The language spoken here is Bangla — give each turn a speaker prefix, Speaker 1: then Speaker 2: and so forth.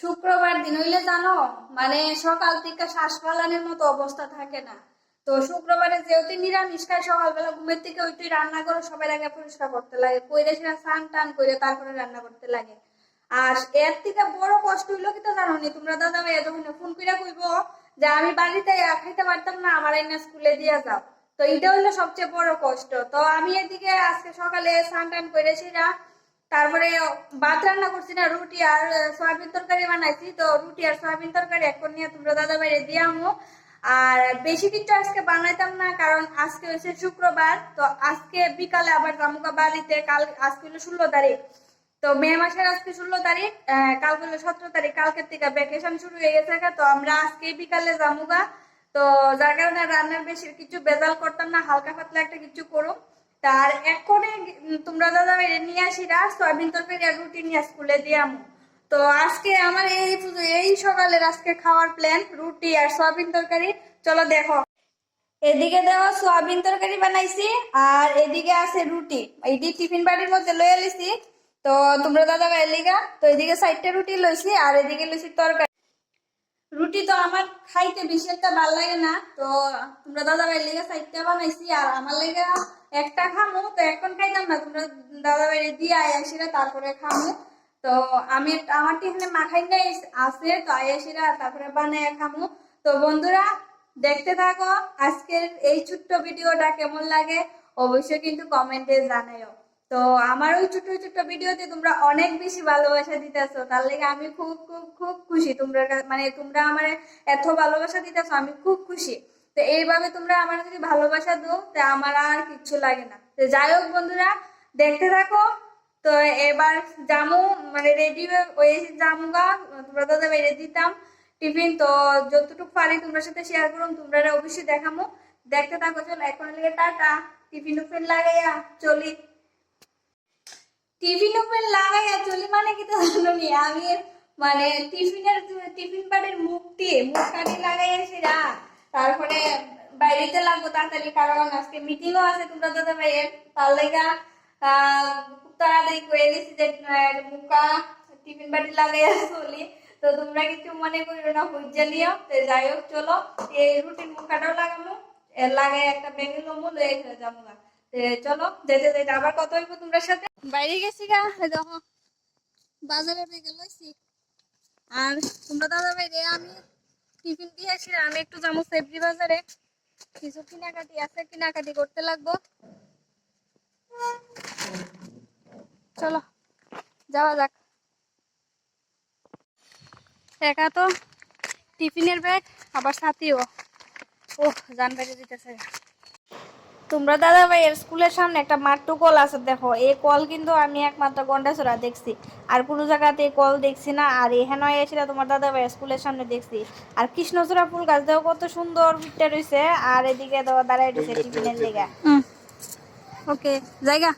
Speaker 1: শুক্রবার দিন, হইলে জানো মানে সকাল থেকে শ্বাস ফালানোর মতো অবস্থা থাকে না। তো শুক্রবারে যেহেতু নিরামিষ খায় সকালবেলা ঘুমের থেকে ওই তুই রান্না করো সবাই আগে পরিষ্কার করতে লাগে। কইরে সেটা স্নান টান করে তারপরে রান্না করতে লাগে। আর এর থেকে বড় কষ্ট হইল কি তো জানো নি? তোমরা দাদা ভাই যখন ফোন করে কইব যে, আমি বাড়িতে খাইতে পারতাম না, আমার এনে স্কুলে দিয়ে যাও। তো এটা হইল সবচেয়ে বড় কষ্ট। তো আমি এদিকে আজকে সকালে স্নান টান করেছি না তারপরে ভাত রান্না করছি না, রুটি আর সয়াবিন তরকারি বানাইছি। তো রুটি আর সয়াবিন তরকারি এখন নিয়ে তোমরা দাদা বাইরে দিয়ে আর বেশি কিছু আজকে বানাইতাম না, কারণ আজকে হয়েছে শুক্রবার। তো আজকে বিকালে আবার জামুকা বাড়িতে কাল আজকে হলো ষোলো তারিখ। তো মে মাসের আজকে ষোলো তারিখ কালকে হলো সতেরো তারিখ, কালকের থেকে ভ্যাকেশন শুরু হয়ে গেছে তো আমরা আজকে বিকালে জামুগা তো যার কারণে রান্নার বেশি কিছু বেজাল করতাম না, হালকা পাতলা একটা কিছু করো তার এক্ষণে তোমরা দাদা বাইরে নিয়ে আসিরা সয়াবিন তরকারি আর রুটি নিয়ে স্কুলে দিয়ে তো আজকে আমার এই পুজো- এই সকালের আজকে খাওয়ার প্ল্যান রুটি আর সয়াবিন তরকারি। চলো দেখো। এদিকে দেখো সয়াবিন তরকারি বানাইছি আর এদিকে আছে রুটি। এইটি টিফিন বাড়ির মধ্যে লয়ে লিছি তো তোমরা দাদা ভাই লিগা, তো এদিকে সাইডটা রুটি লইছি আর এদিকে লইছি তরকারি। রুটি তো আমার খাইতে বেশি একটা ভালো লাগে না। তো তোমরা দাদা ভাই লেগে সাইডটা বানাইছি আর আমার লেগে একটা খামো, তো এখন খাইতাম না। তোমরা দাদা ভাই দিয়ে আয়াসিরা তারপরে খামো। তো আমি আমার টিফিনে মাখাই নাই, আছে, তো আয়াসিরা তারপরে বানায় খামো। তো বন্ধুরা, দেখতে থাকো, আজকের এই ছোট্ট ভিডিওটা কেমন লাগে, অবশ্যই কিন্তু কমেন্টে জানাইও তো আমার ওই ছোট ছোট ভিডিওতে তোমরা অনেক বেশি ভালোবাসা দিতেছো। তার লেগে আমি খুব খুব খুব খুশি। তোমরা মানে তোমরা আমার এত ভালোবাসা দিতেছো, আমি খুব খুশি। তো এইভাবে তোমরা আমার যদি ভালোবাসা দো তো আমার আর কিচ্ছু লাগে না। তো যাই হোক বন্ধুরা, দেখতে থাকো। তো এবার জামু মানে রেডি হয়ে জামুগা তোমরা দাদা বেড়ে দিতাম টিফিন। তো যতটুকু পারি তোমরা সাথে শেয়ার করুন তোমরা অবশ্যই দেখামো। দেখতে থাকো, চলো, এখন লেগে টাটা। টিফিন উফিন লাগাইয়া চলি। টিফিন লাগাইয়া চলি মানে কি তো নি? আমি মানে টিফিনের টিফিন সেরা তারপরে বাইরেতে লাগবো তাড়াতাড়ি, কারণ আজকে আছে তোমরা তার তাড়াতাড়ি করে দিছি যে মুখা টিফিন বাড়ি লাগাইয়া চলি। তো তোমরা কিছু মনে করিও না হইজা লিও তো যাই হোক, চলো, এই রুটিন মুখাটাও লাগামো লাগাই একটা লমু লয়ে যাব গা। চলো যেতে যেতে আবার কত হইব তোমরা সাথে। বাইরে গেছি গা দেখো, বাজারে বেগে লইছি। আর তোমরা দাদা বাইরে আমি টিফিন দিয়ে আসি, আমি একটু যাব সবজি বাজারে। কিছু কেনাকাটি আছে, কেনাকাটি করতে লাগবো। চলো, যাওয়া যাক। একা তো টিফিনের ব্যাগ, আবার সাথীও ও জান বাইরে দিতেছে তোমরা দাদা ভাইয়ের স্কুলের সামনে একটা মাট্টু কল আছে দেখো। এই কল কিন্তু আমি একমাত্র গন্ডাছড়া দেখছি। আর কোনো জায়গাতে এই কল দেখছি না আর এখানে এসে তোমার দাদা ভাইয়ের স্কুলের সামনে দেখছি। আর কৃষ্ণচূড়া ফুল গাছ দেখো কত সুন্দর ভিটটা রয়েছে আর এদিকে দাঁড়ায় রয়েছে টিফিনের জায়গা। ওকে জায়গা?